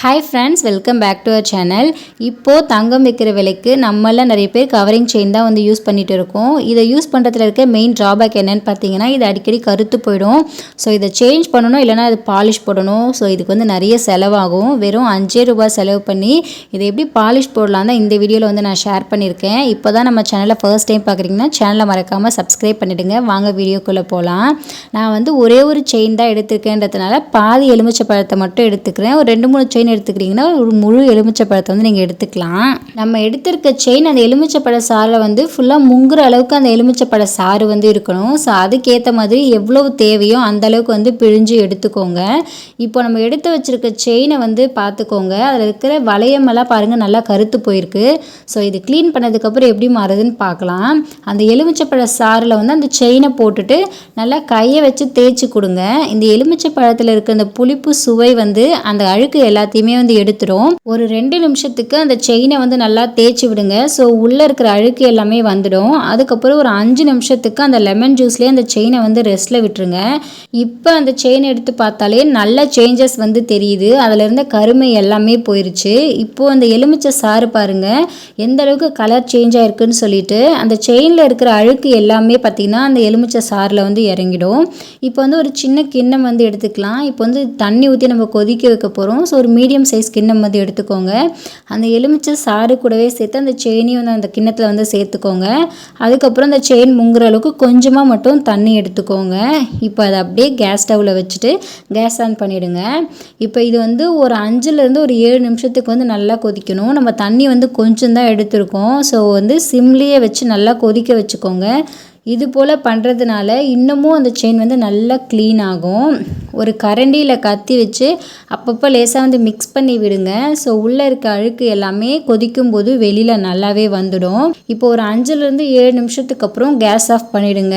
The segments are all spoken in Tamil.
Hi friends welcome back to our channel இப்போது தங்கம் விற்கிற விலைக்கு நம்மளாம் நிறைய பேர் கவரிங் செயின் தான் வந்து யூஸ் பண்ணிகிட்டு இருக்கோம். இதை யூஸ் பண்ணுறதுல இருக்க மெயின் ட்ராபேக் என்னன்னு பார்த்தீங்கன்னா இது அடிக்கடி கருத்து போயிடும். ஸோ இதை சேஞ்ச் பண்ணணும் இல்லைனா அது பாலிஷ் போடணும். ஸோ இதுக்கு வந்து நிறைய செலவாகும். வெறும் அஞ்சே ரூபாய் செலவு பண்ணி இதை எப்படி பாலிஷ் போடலாம் தான் இந்த வீடியோவில் வந்து நான் ஷேர் பண்ணியிருக்கேன். இப்போ தான் நம்ம சேனலை ஃபர்ஸ்ட் டைம் பார்க்குறீங்கன்னா சேனலை மறக்காமல் சப்ஸ்கிரைப் பண்ணிவிடுங்க வாங்க வீடியோக்குள்ளே போகலாம் நான் வந்து ஒரே ஒரு செயின் தான் எடுத்திருக்கேன்றதுனால பாதி எலுமிச்சை பழத்தை மட்டும் எடுத்துக்கிறேன். ஒரு ரெண்டு மூணு செயின் எடுத்துக்கிட்டிங்கன்னா ஒரு முழு எலுமிச்சை பழத்தை வந்து நீங்கள் எடுத்துக்கலாம். நம்ம எடுத்திருக்க செயின் அந்த எலுமிச்சை பழ சாரை வந்து ஃபுல்லாக முங்குற அளவுக்கு அந்த எலுமிச்சை பழ சாறு வந்து இருக்கணும். ஸோ அதுக்கேற்ற மாதிரி எவ்வளவு தேவையோ அந்த அளவுக்கு வந்து பிழிஞ்சு எடுத்துக்கோங்க. இப்போ நம்ம எடுத்து வச்சுருக்க செயினை வந்து பார்த்துக்கோங்க அதில் இருக்கிற வளையமெல்லாம் பாருங்கள் நல்லா கருத்து போயிருக்கு. ஸோ இது க்ளீன் பண்ணதுக்கப்புறம் எப்படி மாறுதுன்னு பார்க்கலாம் அந்த எலுமிச்சைப்பழ சாறில் வந்து அந்த செயினை போட்டுட்டு நல்லா கையை வச்சு தேய்ச்சி கொடுங்க. இந்த எலுமிச்சை பழத்தில் இருக்க அந்த புளிப்பு சுவை வந்து அந்த அழுக்கு எல்லாத்தையும் வந்து எடுத்துரும். ஒரு ரெண்டு நிமிஷத்துக்கு அந்த செயினை வந்து நல்லா தேய்ச்சி விடுங்க. ஸோ உள்ளே இருக்கிற அழுக்கு எல்லாமே வந்துடும். அதுக்கப்புறம் ஒரு அஞ்சு நிமிஷத்துக்கு அந்த லெமன் ஜூஸ்லேயே அந்த செயினை வந்து ரெஸ்ட்டில் விட்டுருங்க. இப்போ அந்த செயின் எடுத்து பார்த்தாலே நல்ல சேஞ்சஸ் வந்து தெரியுது. அதில் இருந்த கருமை எல்லாமே போயிருச்சு. இப்போது அந்த எலுமிச்சை சாறு பாருங்கள் எந்த அளவுக்கு கலர் சேஞ்ச் ஆயிருக்குன்னு சொல்லிட்டு அந்த செயினில் இருக்கிற அழுக்கு எல்லாமே பார்த்திங்கன்னா அந்த எலுமிச்சை சாறில் வந்து இறங்கிடும். இப்போ வந்து ஒரு சின்ன கிண்ணம் வந்து எடுத்துக்கலாம். இப்போ வந்து தண்ணி ஊற்றி நம்ம கொதிக்க வைக்க போகிறோம் ஸோ ஒரு மீடியம் சைஸ் கிண்ணம் வந்து எடுத்துக்கோங்க. அந்த எலுமிச்சை சாறு கூடவே சேர்த்து அந்த செயினையும் வந்து அந்த கிண்ணத்தில் வந்து சேர்த்துக்கோங்க. அதுக்கப்புறம் அந்த செயின் முங்குற அளவுக்கு கொஞ்சமாக மட்டும் தண்ணி எடுத்துக்கோங்க. இப்போ அதை அப்படியே கேஸ் ஸ்டவ்வில் வச்சுட்டு கேஸ் ஆன் பண்ணிவிடுங்க இப்போ இது வந்து ஒரு அஞ்சுலேருந்து ஒரு ஏழு நிமிஷத்துக்கு வந்து நல்லா கொதிக்கணும். நம்ம தண்ணி வந்து கொஞ்சம் தான் எடுத்திருக்கோம். ஸோ வந்து சிம்லேயே வச்சு நல்லா கொதிக்க வச்சுக்கோங்க. இது போல் பண்ணுறதுனால இன்னமும் அந்த செயின் வந்து நல்லா க்ளீன் ஆகும். ஒரு கரண்டியில் கத்தி வச்சு அப்பப்போ லேசாக வந்து மிக்ஸ் பண்ணி விடுங்க. ஸோ உள்ளே இருக்க அழுக்கு எல்லாமே கொதிக்கும் போது வெளியில் நல்லாவே வந்துடும். இப்போ ஒரு அஞ்சுலேருந்து ஏழு நிமிஷத்துக்கு அப்புறம் கேஸ் ஆஃப் பண்ணிவிடுங்க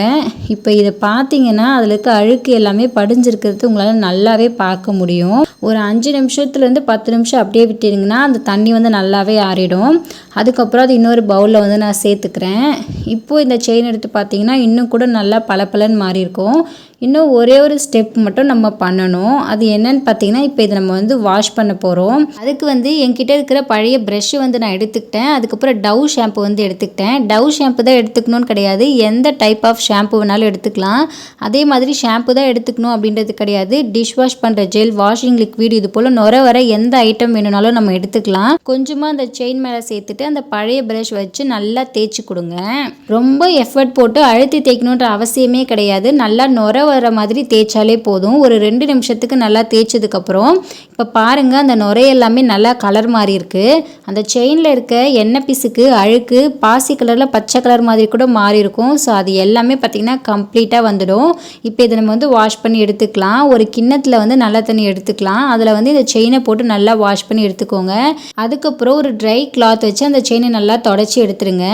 இப்போ இதை பார்த்தீங்கன்னா அதில் இருக்க அழுக்கு எல்லாமே படிஞ்சிருக்கிறது உங்களால் நல்லாவே பார்க்க முடியும். ஒரு அஞ்சு நிமிஷத்துலேருந்து பத்து நிமிஷம் அப்படியே விட்டுருங்கன்னா அந்த தண்ணி வந்து நல்லாவே ஆறிடும். அதுக்கப்புறம் அது இன்னொரு பவுலில் வந்து நான் சேர்த்துக்கிறேன். இப்போது இந்த செயின் எடுத்து பார்த்தீங்கன்னா இன்னும் கூட நல்லா பளபளன்னு மாறி இருக்கும் இன்னும் ஒரே ஒரு ஸ்டெப் மட்டும் நம்ம பண்ணணும். அது என்னன்னு பார்த்தீங்கன்னா இப்போ இதை நம்ம வந்து வாஷ் பண்ண போகிறோம் அதுக்கு வந்து என்கிட்ட இருக்கிற பழைய ப்ரெஷ்ஷு வந்து நான் எடுத்துக்கிட்டேன். அதுக்கப்புறம் டவ் ஷாம்பு வந்து எடுத்துக்கிட்டேன். டவ் ஷாம்பு தான் எடுத்துக்கணும்னு கிடையாது. எந்த டைப் ஆஃப் ஷாம்பு வேணாலும் எடுத்துக்கலாம். அதே மாதிரி ஷாம்பு தான் எடுத்துக்கணும் அப்படின்றது கிடையாது. டிஷ் வாஷ் பண்ணுற ஜெல் வாஷிங் லிக்விட் இது போல் நுர வர எந்த ஐட்டம் வேணும்னாலும் நம்ம எடுத்துக்கலாம். கொஞ்சமாக அந்த செயின் மேலே சேர்த்துட்டு அந்த பழைய ப்ரஷ் வச்சு நல்லா தேய்ச்சி கொடுங்க. ரொம்ப எஃபர்ட் போட்டு அழுத்தி தேய்க்கணுன்ற அவசியமே கிடையாது. நல்லா நுர வர மாதிரி தேய்ச்சாலே போதும். ஒரு ரெண்டு நிமிஷத்துக்கு நல்லா தேய்ச்சதுக்கப்புறம் இப்போ பாருங்கள் அந்த நுரை எல்லாமே நல்லா கலர் மாறி இருக்குது அந்த செயினில் இருக்க எண்ணெய் பிசுக்கு அழுக்கு பாசி கலரில் பச்சை கலர் மாதிரி கூட மாறி இருக்கும். ஸோ அது எல்லாமே பார்த்திங்கன்னா கம்ப்ளீட்டாக வந்துடும். இப்போ இதை நம்ம வந்து வாஷ் பண்ணி எடுத்துக்கலாம். ஒரு கிண்ணத்தில் வந்து நல்ல தண்ணி எடுத்துக்கலாம். அதில் வந்து இந்த செயினை போட்டு நல்லா வாஷ் பண்ணி எடுத்துக்கோங்க. அதுக்கப்புறம் ஒரு ட்ரை கிளாத் வச்சு அந்த செயினை நல்லா தொடச்சி எடுத்துருங்க.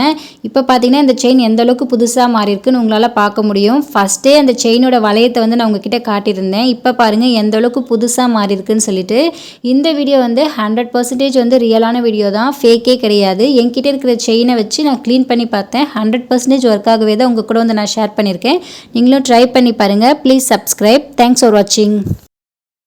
இப்போ பார்த்தீங்கன்னா இந்த செயின் எந்த அளவுக்கு புதுசாக மாறி இருக்குன்னு உங்களால் பார்க்க முடியும். ஃபஸ்ட்டே அந்த செயினோட வளையத்தை வந்து நான் உங்ககிட்ட காட்டியிருந்தேன். இப்போ பாருங்கள் எந்த அளவுக்கு புதுசாக மாறி இருக்குன்னு சொல்லிட்டு இந்த வீடியோ வந்து ஹண்ட்ரட் பர்சன்டேஜ் வந்து ரியலான வீடியோ தான். ஃபேக்கே கிடையாது. என்கிட்ட இருக்கிற செயினை வச்சு நான் க்ளீன் பண்ணி பார்த்தேன். ஹண்ட்ரட் பர்சன்டேஜ் ஒர்க் ஆகவே தான் உங்கள் கூட வந்து நான் ஷேர் பண்ணியிருக்கேன். நீங்களும் ட்ரை பண்ணி பாருங்கள் ப்ளீஸ் சப்ஸ்கிரைப் தேங்க்ஸ் ஃபார் வாட்சிங்